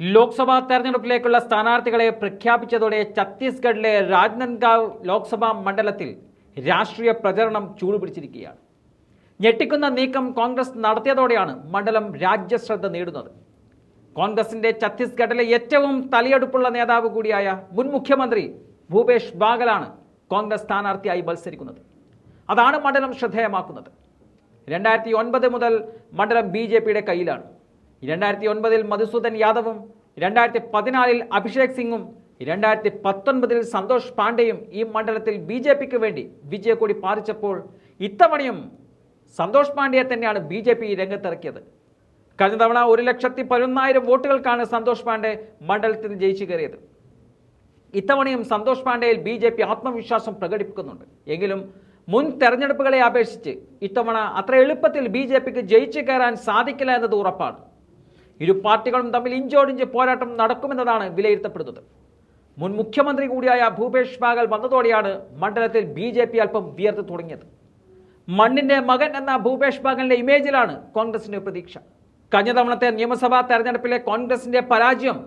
ലോക്സഭാ തെരഞ്ഞെടുപ്പിലേക്കുള്ള സ്ഥാനാർത്ഥികളെ പ്രഖ്യാപിച്ചതോടെ ഛത്തീസ്ഗഡിലെ രാജ്നന്ദ്ഗാവ് ലോക്സഭാ മണ്ഡലത്തിൽ രാഷ്ട്രീയ പ്രചരണം ചൂടുപിടിച്ചിരിക്കുകയാണ്. ഞെട്ടിക്കുന്ന നീക്കം കോൺഗ്രസ് നടത്തിയതോടെയാണ് മണ്ഡലം രാജ്യശ്രദ്ധ നേടുന്നത്. കോൺഗ്രസിന്റെ ഛത്തീസ്ഗഡിലെ ഏറ്റവും തലയെടുപ്പുള്ള നേതാവ് കൂടിയായ മുൻ മുഖ്യമന്ത്രി ഭൂപേഷ് ബാഗലാണ് കോൺഗ്രസ് സ്ഥാനാർത്ഥിയായി മത്സരിക്കുന്നത്. അതാണ് മണ്ഡലം ശ്രദ്ധേയമാക്കുന്നത്. രണ്ടായിരത്തി ഒൻപത് മുതൽ മണ്ഡലം ബി കയ്യിലാണ്. രണ്ടായിരത്തി ഒൻപതിൽ മധുസൂദൻ യാദവും രണ്ടായിരത്തി പതിനാലിൽ അഭിഷേക് സിംഗും രണ്ടായിരത്തി പത്തൊൻപതിൽ സന്തോഷ് പാണ്ഡെയും ഈ മണ്ഡലത്തിൽ ബി ജെ പിക്ക് വേണ്ടി വിജയക്കൊടി പാറിച്ചപ്പോൾ ഇത്തവണയും സന്തോഷ് പാണ്ഡ്യയെ തന്നെയാണ് ബി ജെ പി രംഗത്തിറക്കിയത്. കഴിഞ്ഞ തവണ ഒരു ലക്ഷത്തി പതിനൊന്നായിരം വോട്ടുകൾക്കാണ് സന്തോഷ് പാണ്ഡെ മണ്ഡലത്തിൽ ജയിച്ചു കയറിയത്. ഇത്തവണയും സന്തോഷ് പാണ്ഡെയിൽ ബി ജെ പി ആത്മവിശ്വാസം പ്രകടിപ്പിക്കുന്നുണ്ട്. എങ്കിലും മുൻ തെരഞ്ഞെടുപ്പുകളെ അപേക്ഷിച്ച് ഇത്തവണ അത്ര എളുപ്പത്തിൽ ബി ജെ പിക്ക് ജയിച്ചു കയറാൻ സാധിക്കില്ല എന്നത് ഉറപ്പാണ്. ഇരു പാർട്ടികളും തമ്മിൽ ഇഞ്ചോടിഞ്ച് പോരാട്ടം നടക്കുമെന്നതാണ് വിലയിരുത്തപ്പെടുന്നത്. മുൻ മുഖ്യമന്ത്രി കൂടിയായ ഭൂപേഷ് ബാഗൽ വന്നതോടെയാണ് മണ്ഡലത്തിൽ ബി ജെ പി അല്പം വിയർത്ത് തുടങ്ങിയത്. മണ്ണിന്റെ മകൻ എന്ന ഭൂപേഷ് ബാഗലിന്റെ ഇമേജിലാണ് കോൺഗ്രസിന്റെ പ്രതീക്ഷ. കഴിഞ്ഞ തവണത്തെ നിയമസഭാ തെരഞ്ഞെടുപ്പിലെ കോൺഗ്രസിന്റെ പരാജയം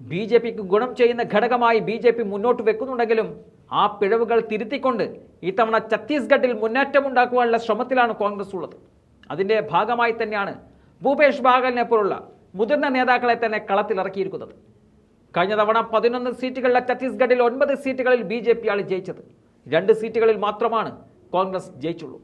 ബി ജെ പിക്ക് ഗുണം ചെയ്യുന്ന ഘടകമായി ബി ജെ പി മുന്നോട്ട് വെക്കുന്നുണ്ടെങ്കിലും ആ പിഴവുകൾ തിരുത്തിക്കൊണ്ട് ഇത്തവണ ഛത്തീസ്ഗഡിൽ മുന്നേറ്റം മുന്നേറ്റമുണ്ടാക്കുവാനുള്ള ശ്രമത്തിലാണ് കോൺഗ്രസ് ഉള്ളത്. അതിന്റെ ഭാഗമായി തന്നെയാണ് ഭൂപേഷ് ബാഗലിനെ പോലുള്ള മുതിർന്ന നേതാക്കളെ തന്നെ കളത്തിലിറക്കിയിരിക്കുന്നത്. കഴിഞ്ഞ തവണ പതിനൊന്ന് സീറ്റുകളിലെ ഛത്തീസ്ഗഡിൽ ഒൻപത് സീറ്റുകളിൽ ബി ജെ പിയാണ് ജയിച്ചത്. രണ്ട് സീറ്റുകളിൽ മാത്രമാണ് കോൺഗ്രസ് ജയിച്ചുള്ളൂ.